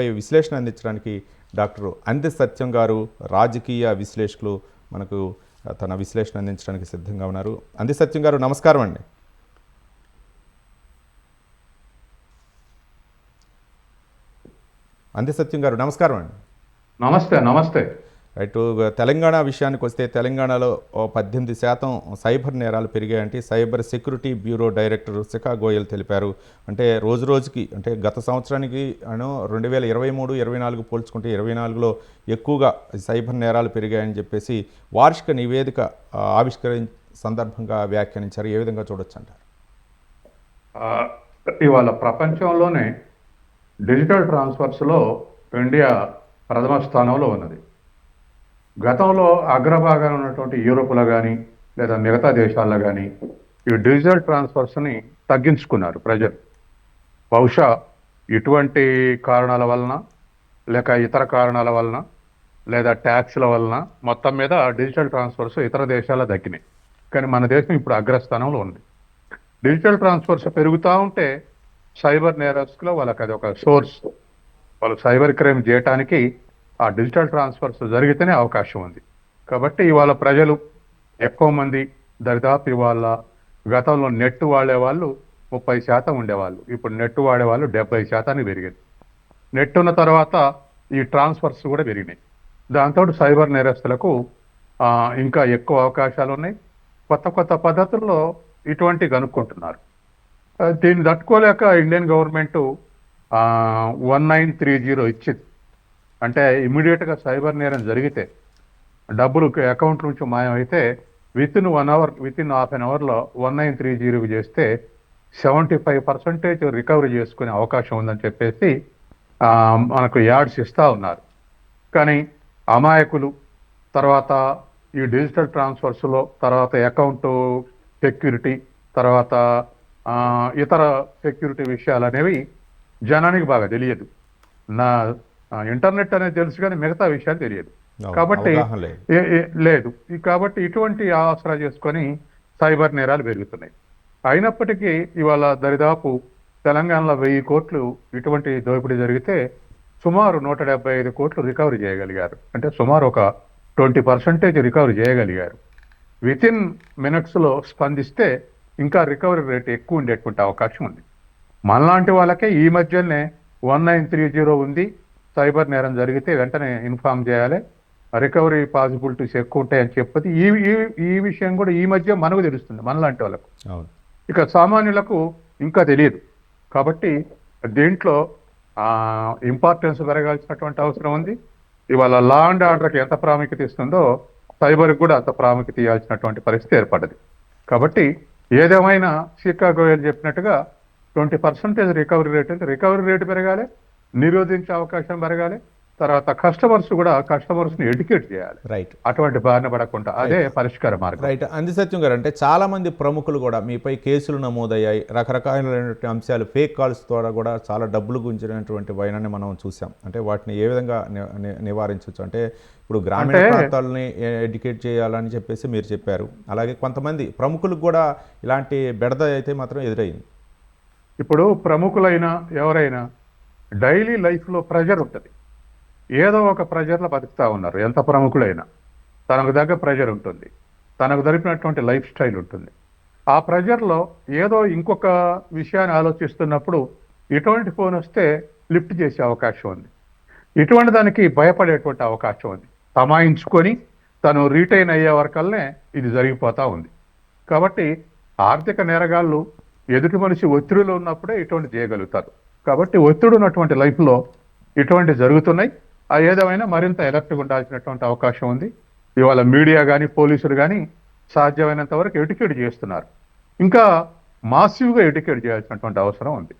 వీటిపై విశ్లేషణ అందించడానికి డాక్టర్ అంది సత్యం గారు రాజకీయ విశ్లేషకులు మనకు తన విశ్లేషణ అందించడానికి సిద్ధంగా ఉన్నారు. అంది సత్యం గారు నమస్కారం అండి. అంది సత్యం గారు నమస్కారం అండి. నమస్తే నమస్తే. అటు తెలంగాణ విషయానికి వస్తే తెలంగాణలో పద్దెనిమిది శాతం సైబర్ నేరాలు పెరిగాయంటే cyber security bureau director Shikha Goyal తెలిపారు. అంటే రోజు రోజుకి అంటే గత సంవత్సరానికి అను రెండు వేల ఇరవై మూడు ఇరవై నాలుగు పోల్చుకుంటే ఇరవై నాలుగులో ఎక్కువగా సైబర్ నేరాలు పెరిగాయని చెప్పేసి వార్షిక నివేదిక ఆవిష్కరి సందర్భంగా వ్యాఖ్యానించారు. ఏ విధంగా చూడొచ్చు అంటారు? ఇవాళ ప్రపంచంలోనే డిజిటల్ ట్రాన్స్ఫర్స్లో ఇండియా ప్రథమ స్థానంలో ఉన్నది. గతంలో అగ్రభాగాలు ఉన్నటువంటి యూరోప్లో కానీ లేదా మిగతా దేశాల్లో కానీ ఈ డిజిటల్ ట్రాన్స్ఫర్స్ని తగ్గించుకున్నారు ప్రజలు. బహుశా ఇటువంటి కారణాల వలన లేక ఇతర కారణాల వలన లేదా ట్యాక్స్ల వలన మొత్తం మీద డిజిటల్ ట్రాన్స్ఫర్స్ ఇతర దేశాల తగ్గినాయి. కానీ మన దేశం ఇప్పుడు అగ్రస్థానంలో ఉంది. డిజిటల్ ట్రాన్స్ఫర్స్ పెరుగుతూ ఉంటే సైబర్ నేరస్లో వాళ్ళకి అది ఒక సోర్స్. వాళ్ళు సైబర్ క్రైమ్ చేయటానికి ఆ డిజిటల్ ట్రాన్స్ఫర్స్ జరిగితేనే అవకాశం ఉంది. కాబట్టి ఇవాళ ప్రజలు ఎక్కువ మంది దరిదాపు ఇవాళ గతంలో నెట్ వాడేవాళ్ళు ముప్పై శాతం ఉండేవాళ్ళు. ఇప్పుడు నెట్ వాడేవాళ్ళు డెబ్బై శాతానికి పెరిగింది నెట్ ఉన్న తర్వాత ఈ ట్రాన్స్ఫర్స్ కూడా పెరిగినాయి. దాంతో సైబర్ నేరస్తులకు ఇంకా ఎక్కువ అవకాశాలు ఉన్నాయి. కొత్త కొత్త పద్ధతుల్లో ఇటువంటి కనుక్కుంటున్నారు. దీన్ని తట్టుకోలేక Indian government one nine three zero ఇచ్చింది. అంటే ఇమీడియట్గా సైబర్ నేరం జరిగితే డబ్బులు అకౌంట్ నుంచి మాయమైతే within one hour within half an అవర్లో వన్ నైన్ త్రీ జీరోకి చేస్తే సెవెంటీ ఫైవ్ పర్సెంటేజ్ రికవరీ చేసుకునే అవకాశం ఉందని చెప్పేసి మనకు యాడ్స్ ఇస్తూ ఉన్నారు. కానీ అమాయకులు తర్వాత ఈ డిజిటల్ ట్రాన్స్ఫర్స్లో తర్వాత అకౌంట్ సెక్యూరిటీ తర్వాత ఇతర సెక్యూరిటీ విషయాలు అనేవి జనానికి బాగా తెలియదు. నా ఇంటర్నెట్ అనేది తెలుసు కానీ మిగతా విషయాలు తెలియదు. కాబట్టి లేదు. కాబట్టి ఇటువంటి ఆసరా చేసుకొని సైబర్ నేరాలు పెరుగుతున్నాయి. అయినప్పటికీ ఇవాళ దరిదాపు తెలంగాణలో వెయ్యి కోట్లు ఇటువంటి దోపిడీ జరిగితే సుమారు నూట డెబ్బై ఐదు కోట్లు రికవరీ చేయగలిగారు. అంటే సుమారు ఒక ట్వంటీ పర్సెంటేజ్ రికవరీ చేయగలిగారు. విత్ ఇన్ మినిట్స్లో స్పందిస్తే ఇంకా రికవరీ రేట్ ఎక్కువ ఉండేటువంటి అవకాశం ఉంది. మనలాంటి వాళ్ళకే ఈ మధ్యనే వన్ నైన్ త్రీ జీరో ఉంది. సైబర్ నేరం జరిగితే వెంటనే ఇన్ఫార్మ్ చేయాలి. రికవరీ పాసిబిలిటీస్ ఎక్కువ ఉంటాయని చెప్పి ఈ ఈ- విషయం కూడా ఈ మధ్య మనకు తెలుస్తుంది మనలాంటి వాళ్ళకు. ఇక సామాన్యులకు ఇంకా తెలియదు. కాబట్టి దీంట్లో ఇంపార్టెన్స్ పెరగాల్సినటువంటి అవసరం ఉంది. ఇవాళ లా అండ్ ఆర్డర్కి ఎంత ప్రాముఖ్యత ఇస్తుందో సైబర్కి కూడా అంత ప్రాముఖ్యత ఇవ్వాల్సినటువంటి పరిస్థితి ఏర్పడ్డది. కాబట్టి ఏదేమైనా శిఖా గోయల్ చెప్పినట్టుగా ట్వంటీ పర్సెంటేజ్ రికవరీ రేట్ అంటే రికవరీ రేటు పెరగాలి. నిరోధించే అవకాశం పెరగాలి. తర్వాత కస్టమర్స్ కూడా కస్టమర్స్ని ఎడ్యుకేట్ చేయాలి. రైట్ అటువంటి బారిన పడకుండా అదే పరిష్కార మార్గం. రైట్ అంది సత్యం గారు అంటే చాలా మంది ప్రముఖులు కూడా మీపై కేసులు నమోదయ్యాయి. రకరకాలైనటువంటి అంశాలు ఫేక్ కాల్స్ ద్వారా కూడా చాలా డబ్బులు గుంజినటువంటి వైనాన్ని మనం చూసాం అంటే వాటిని ఏ విధంగా ని- ని- నివారించవచ్చు? అంటే ఇప్పుడు గ్రామీణ ప్రాంతాలని ఎడ్యుకేట్ చేయాలని చెప్పేసి మీరు చెప్పారు. అలాగే కొంతమంది ప్రముఖులకు కూడా ఇలాంటి బెడద అయితే మాత్రం ఎదురయ్యింది ఇప్పుడు ప్రముఖులైనా ఎవరైనా డైలీ లైఫ్లో ప్రెషర్ ఉంటుంది. ఏదో ఒక ప్రెషర్లో బతుకుతూ ఉన్నారు. ఎంత ప్రముఖుడైనా తనకు దగ్గర ప్రెజర్ ఉంటుంది. తనకు దొరికినటువంటి లైఫ్ స్టైల్ ఉంటుంది. ఆ ప్రెషర్లో ఏదో ఇంకొక విషయాన్ని ఆలోచిస్తున్నప్పుడు ఇటువంటి ఫోన్ వస్తే లిఫ్ట్ చేసే అవకాశం ఉంది. ఇటువంటి దానికి భయపడేటువంటి అవకాశం ఉంది. తమాయించుకొని తను రీటైన్ అయ్యే వరకల్నే ఇది జరిగిపోతూ ఉంది. కాబట్టి ఆర్థిక నేరగాళ్ళు ఎదుటి మనిషి ఒత్తిడిలో ఉన్నప్పుడే ఇటువంటి చేయగలుగుతారు. కాబట్టి ఒత్తిడి ఉన్నటువంటి లైఫ్లో ఇటువంటి జరుగుతున్నాయి. ఆ ఏదేమైనా మరింత ఎలర్ట్గా ఉండాల్సినటువంటి అవకాశం ఉంది. ఇవాళ మీడియా కానీ పోలీసులు కానీ సాధ్యమైనంత వరకు ఎడ్యుకేట్ చేస్తున్నారు. ఇంకా మాసివ్గా ఎడ్యుకేట్ చేయాల్సినటువంటి అవసరం ఉంది.